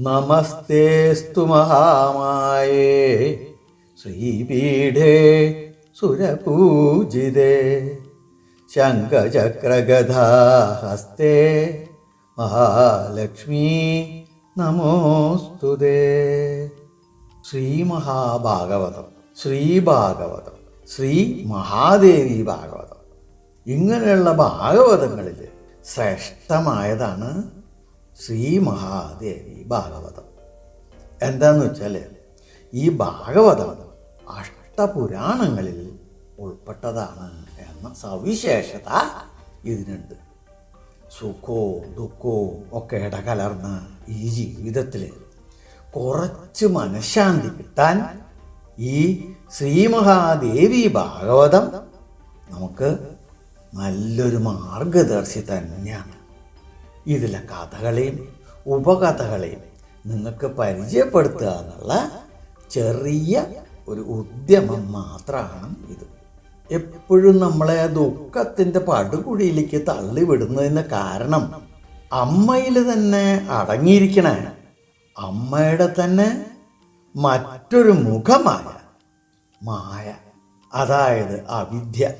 നമസ്തേസ്തു മഹാമായേ. ശ്രീപീഠേ സുരപൂജിതേ. ശംഖചക്രഗധാഹസ്തേ മഹാലക്ഷ്മി നമോസ്തുതേ. ശ്രീമഹാഭാഗവതം ശ്രീഭാഗവതം ശ്രീ മഹാദേവി ഭാഗവതം. ഇങ്ങനെയുള്ള ഭാഗവതങ്ങളിൽ ശ്രേഷ്ഠമായതാണ് ശ്രീ മഹാദേവി ഭാഗവതം. എന്താന്ന് വെച്ചാൽ ഈ ഭാഗവതം അഷ്ടപുരാണങ്ങളിൽ ഉൾപ്പെട്ടതാണ് എന്ന സവിശേഷത ഇതിനുണ്ട്. സുഖവും ദുഃഖവും ഒക്കെ ഇടകലർന്ന ഈ ജീവിതത്തിൽ കുറച്ച് മനഃശാന്തി കിട്ടാൻ ഈ ശ്രീ മഹാദേവി ഭാഗവതം നമുക്ക് നല്ലൊരു മാർഗദർശി തന്നെയാണ്. ഇതിലെ കഥകളെയും ഉപകഥകളെയും നിങ്ങൾക്ക് പരിചയപ്പെടുത്തുക എന്നുള്ള ചെറിയ ഒരു ഉദ്യമം മാത്രമാണ് ഇത്. എപ്പോഴും നമ്മളെ ദുഃഖത്തിന്റെ പടുകുഴിയിലേക്ക് തള്ളിവിടുന്നതിന് കാരണം അമ്മയിൽ തന്നെ അടങ്ങിയിരിക്കണ. അമ്മയുടെ തന്നെ മറ്റൊരു മുഖമായ മായ അതായത് അവിദ്യ.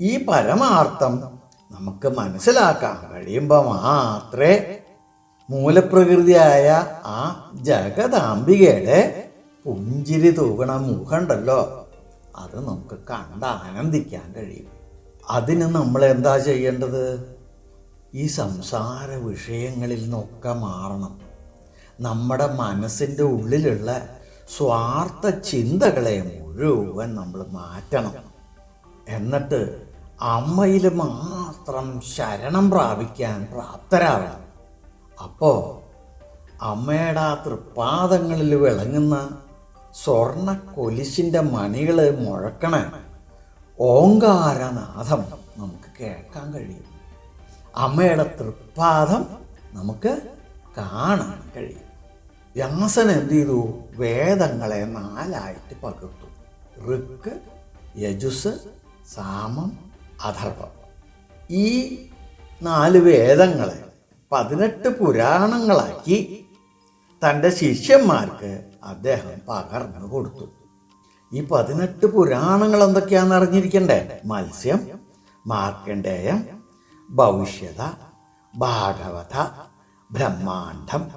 ഈ പരമാർത്ഥം നമുക്ക് മനസ്സിലാക്കാൻ കഴിയുമ്പോൾ മാത്രമേ മൂലപ്രകൃതിയായ ആ ജഗദാംബികയുടെ പുഞ്ചിരി തൂകണ മുഖമുണ്ടല്ലോ. അത് നമുക്ക് കണ്ട് ആനന്ദിക്കാൻ കഴിയും. അതിന് നമ്മൾ എന്താ ചെയ്യേണ്ടത്? ഈ സംസാര വിഷയങ്ങളിൽ നിന്നൊക്കെ മാറണം. നമ്മുടെ മനസ്സിന്റെ ഉള്ളിലുള്ള സ്വാർത്ഥ ചിന്തകളെ മുഴുവൻ നമ്മൾ മാറ്റണം. എന്നിട്ട് അമ്മയിൽ മാത്രം ശരണം പ്രാപിക്കാൻ പ്രാപ്തരാവണം. അപ്പോൾ അമ്മയുടെ ആ തൃപ്പാദങ്ങളിൽ വിളങ്ങുന്ന സ്വർണ കൊലിശിന്റെ മണികൾ മുഴക്കണ. ഓങ്കാരനാഥം നമുക്ക് കേൾക്കാൻ കഴിയും. അമ്മയുടെ തൃപ്പാദം നമുക്ക് കാണാൻ കഴിയും. വ്യാസൻ എന്ത് ചെയ്തു? വേദങ്ങളെ നാലായിട്ട് പകർത്തു. ഋക്ക് യജുസ് സാമം അഥർവം. ഈ നാല് വേദങ്ങളെ പതിനെട്ട് പുരാണങ്ങളാക്കി തന്റെ ശിഷ്യന്മാർക്ക് അദ്ദേഹം പകർന്നു കൊടുത്തു. ഈ പതിനെട്ട് പുരാണങ്ങൾ എന്തൊക്കെയാണെന്ന് അറിഞ്ഞിരിക്കണ്ടേ? മത്സ്യം മാർക്കണ്ഡേയം ഭവിഷ്യത ഭാഗവത ബ്രഹ്മാണ്ഡം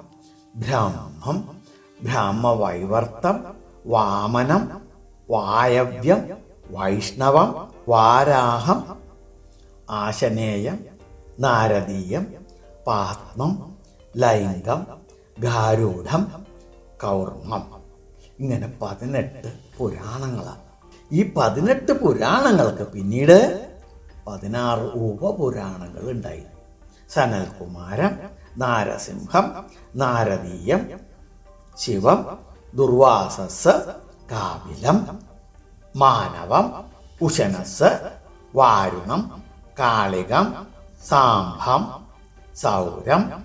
ബ്രഹ്മം ബ്രഹ്മവൈവർത്തം വാമനം വായവ്യം വൈഷ്ണവം വാരാഹം ആശനേയം നാരദീയം പാത്മം ലൈംഗം ഗാരൂഢം കൗർമ്മം. ഇങ്ങനെ പതിനെട്ട് പുരാണങ്ങളാണ്. ഈ പതിനെട്ട് പുരാണങ്ങൾക്ക് പിന്നീട് പതിനാറ് ഉപപുരാണങ്ങൾ ഉണ്ടായി സനൽകുമാരം നാരസിംഹം നാരദീയം ശിവം ദുർവാസസ് കാവിലം മാനവം ഉശനസ് വാരുണം കാളികം സാംഭം സൗരം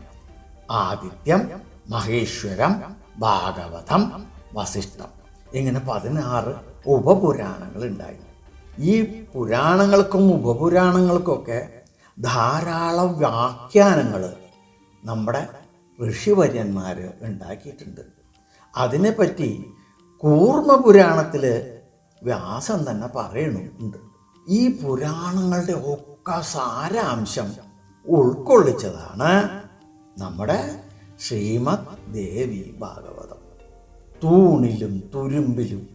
ആദിത്യം മഹേശ്വരം ഭാഗവതം വസിഷ്ഠം. ഇങ്ങനെ പതിനാറ് ഉപപുരാണങ്ങൾ ഉണ്ടായി ഈ പുരാണങ്ങൾക്കും ഉപപുരാണങ്ങൾക്കൊക്കെ ധാരാളം വ്യാഖ്യാനങ്ങൾ നമ്മുടെ ഋഷിവര്യന്മാർ ഉണ്ടാക്കിയിട്ടുണ്ട്. അതിനെപ്പറ്റി കൂർമ്മപുരാണത്തിൽ വ്യാസം തന്നെ പറയുന്നുണ്ട്. ഈ പുരാണങ്ങളുടെ ഒക്കെ സാരാംശം ഉൾക്കൊള്ളിച്ചതാണ് നമ്മുടെ ശ്രീമദ് ദേവി ഭാഗവതം. തൂണിലും തുരുമ്പിലും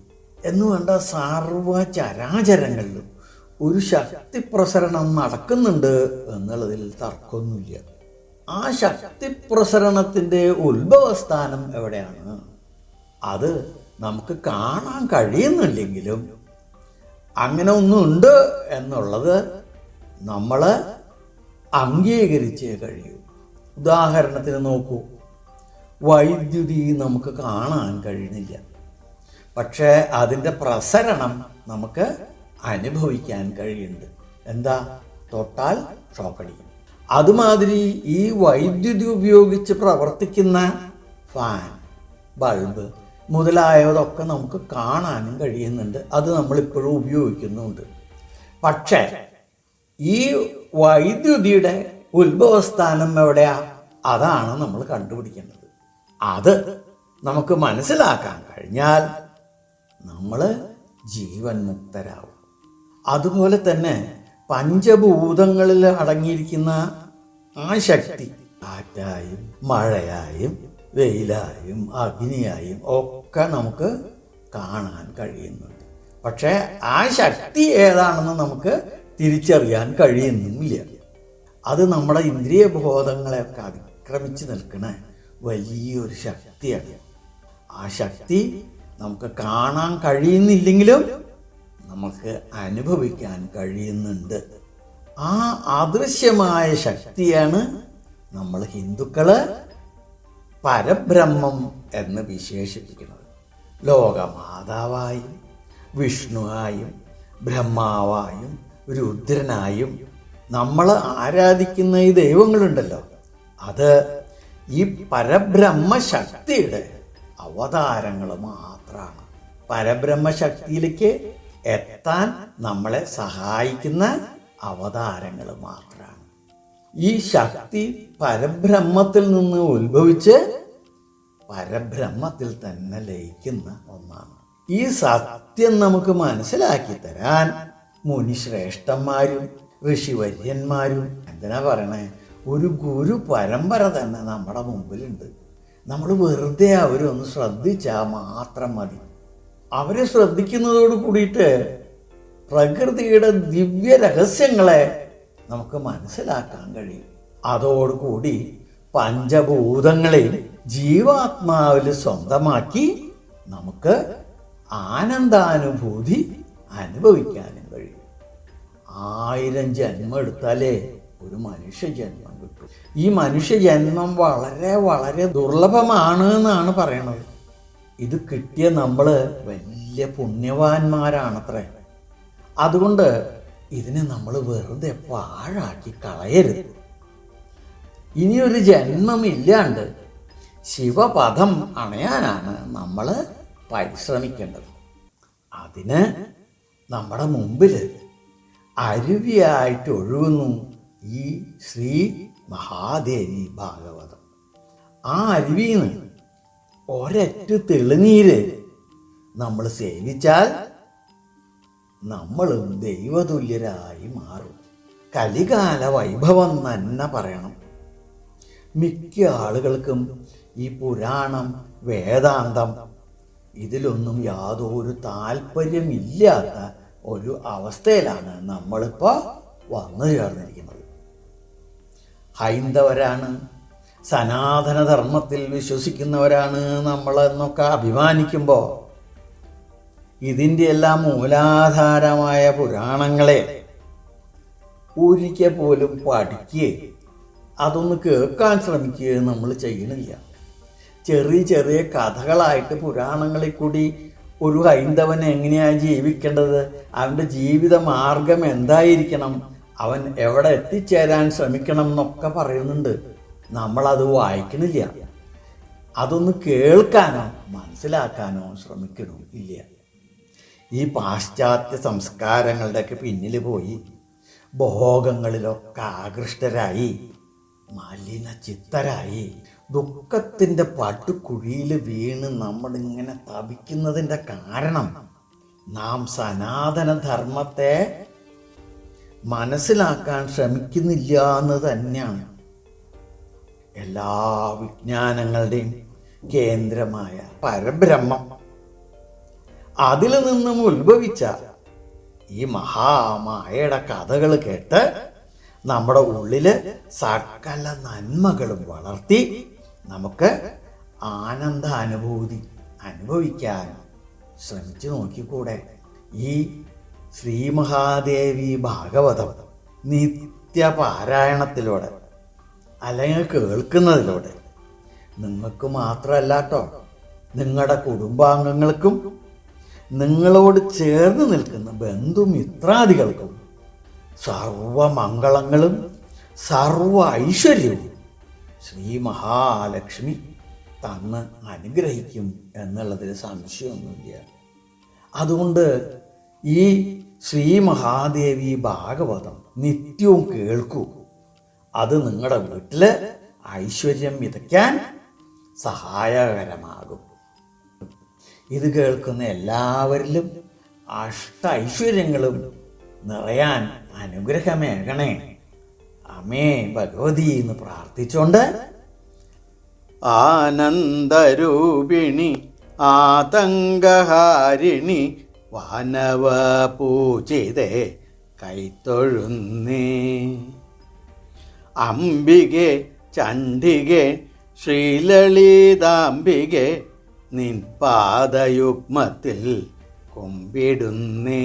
എന്ന് വേണ്ട സർവ ചരാചരങ്ങളിലും ഒരു ശക്തി പ്രസരണം നടക്കുന്നുണ്ട് എന്നുള്ളതിൽ തർക്കമൊന്നുമില്ല. ആ ശക്തി പ്രസരണത്തിന്റെ ഉത്ഭവസ്ഥാനം എവിടെയാണ്? അത് നമുക്ക് കാണാൻ കഴിയുന്നില്ലെങ്കിലും അങ്ങനെ ഒന്നുണ്ട് എന്നുള്ളത് നമ്മൾ അംഗീകരിച്ചേ കഴിയൂ. ഉദാഹരണത്തിന് നോക്കൂ. വൈദ്യുതി നമുക്ക് കാണാൻ കഴിയുന്നില്ല. പക്ഷേ അതിന്റെ പ്രസരണം നമുക്ക് അനുഭവിക്കാൻ കഴിയുന്നുണ്ട്. എന്താ? തൊട്ടാൽ ഷോക്കടിക്കും. അതുമാതിരി ഈ വൈദ്യുതി ഉപയോഗിച്ച് പ്രവർത്തിക്കുന്ന ഫാൻ ബൾബ് മുതലായതൊക്കെ നമുക്ക് കാണാനും കഴിയുന്നുണ്ട്. അത് നമ്മളിപ്പോഴും ഉപയോഗിക്കുന്നുണ്ട് പക്ഷേ ഈ വൈദ്യുതിയുടെ ഉത്ഭവസ്ഥാനം എവിടെയാ? അതാണ് നമ്മൾ കണ്ടുപിടിക്കേണ്ടത്. അത് നമുക്ക് മനസ്സിലാക്കാൻ കഴിഞ്ഞാൽ നമ്മൾ ജീവൻ മുക്തരാകും അതുപോലെ തന്നെ പഞ്ചഭൂതങ്ങളിൽ അടങ്ങിയിരിക്കുന്ന ആ ശക്തി കാറ്റായും മഴയായും വെയിലായും അഗ്നിയായും ഒക്കെ നമുക്ക് കാണാൻ കഴിയുന്നുണ്ട്. പക്ഷേ ആ ശക്തി ഏതാണെന്ന് നമുക്ക് തിരിച്ചറിയാൻ കഴിയുന്നില്ല അത് നമ്മുടെ ഇന്ദ്രിയ ബോധങ്ങളെയൊക്കെ അതിക്രമിച്ച് നിൽക്കുന്ന വലിയൊരു ശക്തിയാണ്. ആ ശക്തി നമുക്ക് കാണാൻ കഴിയുന്നില്ലെങ്കിലും നമുക്ക് അനുഭവിക്കാൻ കഴിയുന്നുണ്ട്. ആ അദൃശ്യമായ ശക്തിയാണ് നമ്മൾ ഹിന്ദുക്കൾ പരബ്രഹ്മം എന്ന് വിശേഷിപ്പിക്കുന്നത്. ലോകമാതാവായും വിഷ്ണുവായും ബ്രഹ്മാവായും രുദ്രനായും നമ്മൾ ആരാധിക്കുന്ന ഈ ദൈവങ്ങളുണ്ടല്ലോ. അത് ഈ പരബ്രഹ്മ ശക്തിയുടെ അവതാരങ്ങൾ മാത്രമാണ് പരബ്രഹ്മ ശക്തിയിലേക്ക് എത്താൻ നമ്മളെ സഹായിക്കുന്ന അവതാരങ്ങൾ മാത്രമാണ് ഈ ശക്തി പരബ്രഹ്മത്തിൽ നിന്ന് ഉത്ഭവിച്ച് പരബ്രഹ്മത്തിൽ തന്നെ ലയിക്കുന്ന ഒന്നാണ്. ഈ സത്യം നമുക്ക് മനസ്സിലാക്കി തരാൻ മുനിശ്രേഷ്ഠന്മാരും ഋഷിവര്യന്മാരും എന്തിനാ പറയണേ? ഒരു ഗുരു പരമ്പര തന്നെ നമ്മുടെ മുമ്പിലുണ്ട്. നമ്മൾ വെറുതെ അവരൊന്ന് ശ്രദ്ധിച്ചാൽ മാത്രം മതി. അവരെ ശ്രദ്ധിക്കുന്നതോട് കൂടിയിട്ട് പ്രകൃതിയുടെ ദിവ്യ രഹസ്യങ്ങളെ നമുക്ക് മനസ്സിലാക്കാൻ കഴിയും. അതോടുകൂടി പഞ്ചഭൂതങ്ങളെ ജീവാത്മാവിൽ സ്വന്തമാക്കി നമുക്ക് ആനന്ദാനുഭൂതി അനുഭവിക്കാനും കഴിയും. ആയിരം ജന്മം എടുത്താലേ ഒരു മനുഷ്യ ജന്മം കിട്ടും. ഈ മനുഷ്യ ജന്മം വളരെ വളരെ ദുർലഭമാണ് എന്നാണ് പറയണത്. ഇത് കിട്ടിയ നമ്മൾ വലിയ പുണ്യവാന്മാരാണത്രേ. അതുകൊണ്ട് ഇതിനെ നമ്മൾ വെറുതെ പാഴാക്കി കളയരുത്. ഇനിയൊരു ജന്മമില്ലാണ്ട് ശിവപഥം അണയാനാണ് നമ്മൾ പരിശ്രമിക്കേണ്ടത്. അതിന് നമ്മുടെ മുമ്പിൽ അരുവിയായിട്ട് ഒഴുകുന്നു ഈ ശ്രീ മഹാദേവി ഭാഗവതം. ആ അരുവിയിൽ നിന്ന് ഒരറ്റ് തെളിനീര് നമ്മൾ സേവിച്ചാൽ നമ്മളും ദൈവതുല്യരായി മാറും. കലികാല വൈഭവം തന്നെ പറയണം. മിക്ക ആളുകൾക്കും ഈ പുരാണം വേദാന്തം ഇതിലൊന്നും യാതൊരു താല്പര്യമില്ലാത്ത ഒരു അവസ്ഥയിലാണ് നമ്മളിപ്പോൾ വന്നു ചേർന്നിരിക്കുന്നത്. ഹൈന്ദവരാണ് സനാതനധർമ്മത്തിൽ വിശ്വസിക്കുന്നവരാണ് നമ്മളെന്നൊക്കെ അഭിമാനിക്കുമ്പോൾ ഇതിന്റെ എല്ലാം മൂലാധാരമായ പുരാണങ്ങളെ ഒരിക്കൽ പോലും പഠിക്കുകയും അതൊന്ന് കേൾക്കാൻ ശ്രമിക്കുകയും നമ്മൾ ചെയ്യണില്ല ചെറിയ ചെറിയ കഥകളായിട്ട് പുരാണങ്ങളിൽ കൂടി ഒരു ഹൈന്ദവൻ എങ്ങനെയാണ് ജീവിക്കേണ്ടത്? അവന്റെ ജീവിത മാർഗം എന്തായിരിക്കണം? അവൻ എവിടെ എത്തിച്ചേരാൻ ശ്രമിക്കണം എന്നൊക്കെ പറയുന്നുണ്ട്. നമ്മളത് വായിക്കണില്ല. അതൊന്ന് കേൾക്കാനോ മനസ്സിലാക്കാനോ ശ്രമിക്കണോ ഇല്ല. ഈ പാശ്ചാത്യ സംസ്കാരങ്ങളുടെയൊക്കെ പിന്നിൽ പോയി ഭോഗങ്ങളിലൊക്കെ ആകൃഷ്ടരായി മലിന ചിത്തരായി ദുഃഖത്തിന്റെ പട്ടുകുഴിയിൽ വീണ് നമ്മളിങ്ങനെ തപിക്കുന്നതിന്റെ കാരണം നാം സനാതന ധർമ്മത്തെ മനസ്സിലാക്കാൻ ശ്രമിക്കുന്നില്ല എന്ന് തന്നെയാണ്. എല്ലാ വിജ്ഞാനങ്ങളുടെയും കേന്ദ്രമായ പരബ്രഹ്മം അതിൽ നിന്നും ഉത്ഭവിച്ച ഈ മഹാമായയുടെ കഥകൾ കേട്ട് നമ്മുടെ ഉള്ളിൽ സകല നന്മകളും വളർത്തി നമുക്ക് ആനന്ദ അനുഭൂതി അനുഭവിക്കാൻ ശ്രമിച്ചു നോക്കിക്കൂടെ? ഈ ശ്രീ മഹാദേവി ഭാഗവതം നിത്യപാരായണത്തിലൂടെ അല്ലെങ്കിൽ കേൾക്കുന്നതിലൂടെ നിങ്ങൾക്ക് മാത്രമല്ല കേട്ടോ നിങ്ങളുടെ കുടുംബാംഗങ്ങൾക്കും നിങ്ങളോട് ചേർന്ന് നിൽക്കുന്ന ബന്ധുമിത്രാദികൾക്കും സർവമംഗളങ്ങളും സർവ ഐശ്വര്യവും ശ്രീ മഹാലക്ഷ്മി തന്ന് അനുഗ്രഹിക്കും എന്നുള്ളതിൽ സംശയമൊന്നുമില്ല. അതുകൊണ്ട് ഈ ശ്രീ മഹാദേവി ഭാഗവതം നിത്യവും കേൾക്കൂ. അത് നിങ്ങളുടെ വീട്ടിൽ ഐശ്വര്യം വിതയ്ക്കാൻ സഹായകരമാകും. ഇത് കേൾക്കുന്ന എല്ലാവരിലും അഷ്ട ഐശ്വര്യങ്ങളും നിറയാൻ അനുഗ്രഹമേകണേ. അമേ ഭഗവതി എന്ന് പ്രാർത്ഥിച്ചുകൊണ്ട് ആനന്ദരൂപിണി ആതങ്കഹാരിണി വാനവ പൂജിതേ കൈത്തൊഴുന്നേ അംബികെ ചണ്ഡികെ ശ്രീലളിതാംബികെ നിൻ പാദയുഗ്മത്തിൽ കുമ്പിടുന്നേ.